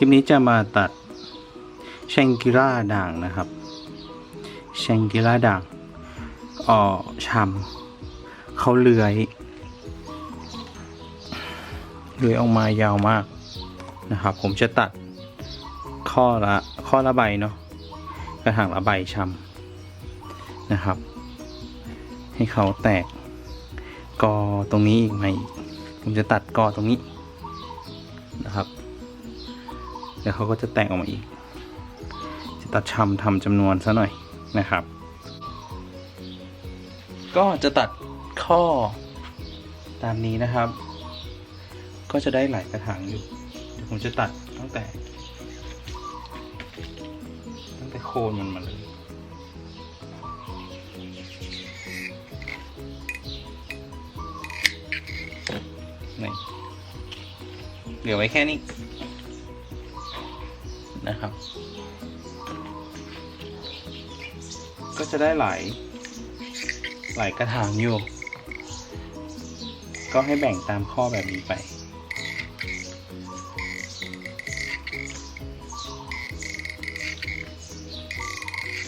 คลิปนี้จะมาตัดแชงกิล่าด่างนะครับแชงกิล่าด่างอ่อชำเขาเลื้อยเลื้อยออกมายาวมากนะครับ ผมจะตัดข้อละข้อละใบเนาะกระถางละใบชำนะครับ ให้เขาแตกกอตรงนี้อีกไหมผมจะตัดกอตรงนี้ ดี๋ยวเขาก็จะแตกออกมาอีก จะตัดชำทำจำนวนซะหน่อยนะครับ ก็จะตัดข้อตามนี้นะครับ ก็จะได้หลายกระถางอยู่เดี๋ยวผมจะตัดตั้งแต่ ตั้งแต่โคนมันมาเลยนี่เหลือไว้แค่นี้ นะครับ ก็จะได้หลายหลายกระถางอยู่ ก็ให้แบ่งตามข้อแบบนี้ไป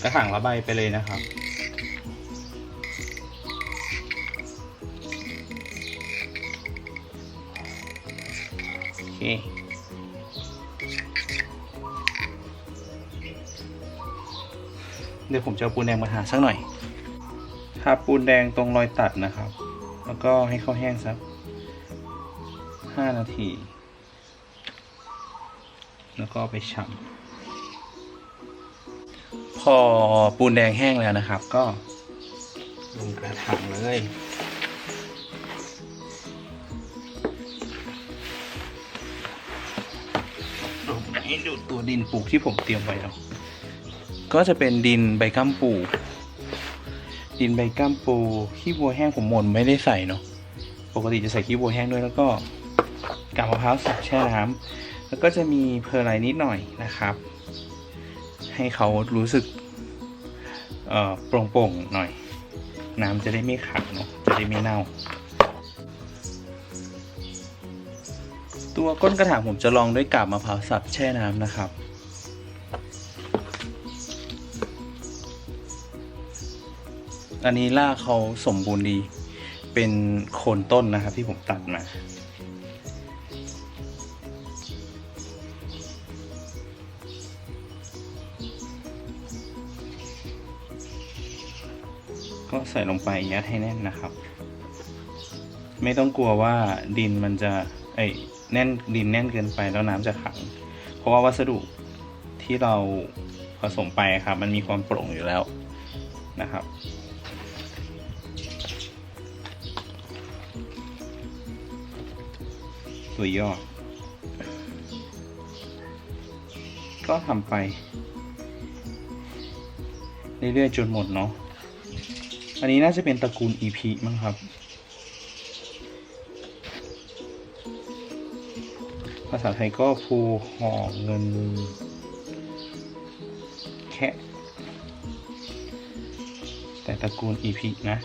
กระถางละใบไปเลยนะครับ โอเค เดี๋ยวผมจะเอาปูนแดงมาทาสักหน่อยทาปูนแดงตรงรอยตัดนะครับ แล้วก็ให้เขาแห้งสักห้านาที แล้วก็ไปฉ่ำพอปูนแดงแห้งแล้วนะครับ ก็ลงกระถางเลยดูให้ดูตัวดินปลูกที่ผมเตรียมไว้เนาะ ก็จะเป็นดินใบกัมปู ดินใบกัมปู ขี้บัวแห้งผมหมดไม่ได้ใส่เนาะปกติจะใส่ขี้บัวแห้งด้วยแล้วก็กาบมะพร้าวสับแช่น้ำแล้วก็จะมีเพอร์ไลน์นิดหน่อยนะครับ ให้เขารู้สึกเอ่อโปร่งๆหน่อย น้ำจะได้ไม่ขังเนาะจะได้ไม่เน่า ตัวก้นกระถางผมจะลองด้วยกาบมะพร้าวสับแช่น้ำนะครับ อันนี้รากเขาสมบูรณ์ดี เป็นโคนต้นนะครับที่ผมตัดมาก็ใส่ลงไปยัดให้แน่นนะครับ ไม่ต้องกลัวว่าดินมันจะเอ้แน่นดินแน่นเกินไปแล้วน้ำจะขัง เพราะว่าวัสดุที่เราผสมไปครับ มันมีความโปร่งอยู่แล้วนะครับ ตัวยอก็ทำไป เรื่อยๆจนหมดเนาะ อันนี้น่าจะเป็นตระกูล EP มั้งครับ ภาษาไทยก็ภูห่อเงิน แค่แต่ตระกูล EP นะ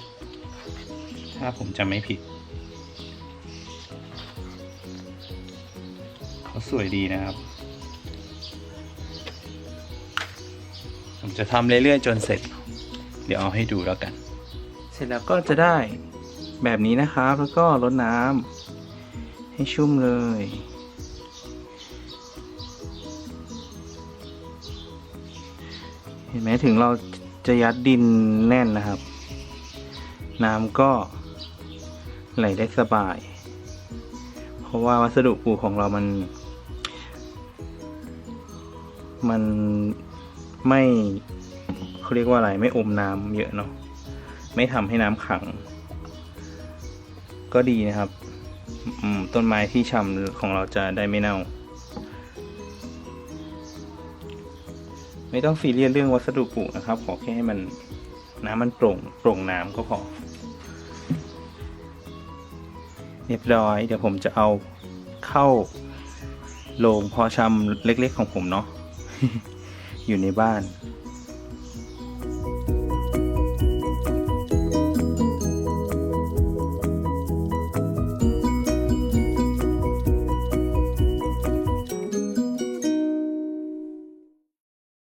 ถ้าผมจำไม่ผิด สวยดีนะครับ ผมจะทำเรื่อยๆจนเสร็จ เดี๋ยวเอาให้ดูแล้วกัน เสร็จแล้วก็จะได้แบบนี้นะครับ แล้วก็รดน้ำให้ชุ่มเลยเห็นไหมถึงเราจะยัดดินแน่นนะครับ น้ำก็ไหลได้สบาย เพราะว่าวัสดุปลูกของเรามัน มันไม่เขาเรียกว่าอะไรไม่อมน้ำเยอะเนาะไม่ทำให้น้ำขัง ก็ดีนะครับต้นไม้ที่ชำของเราจะได้ไม่เน่า ไม่ต้องซีเรียสเรื่องวัสดุปลูกนะครับ ขอแค่ให้มันน้ำมันโปร่งโปร่งน้ำก็พอเรียบร้อยเดี๋ยวผมจะเอาเข้าโรงพาะชำเล็กๆของผมเนาะ อยู่ในบ้าน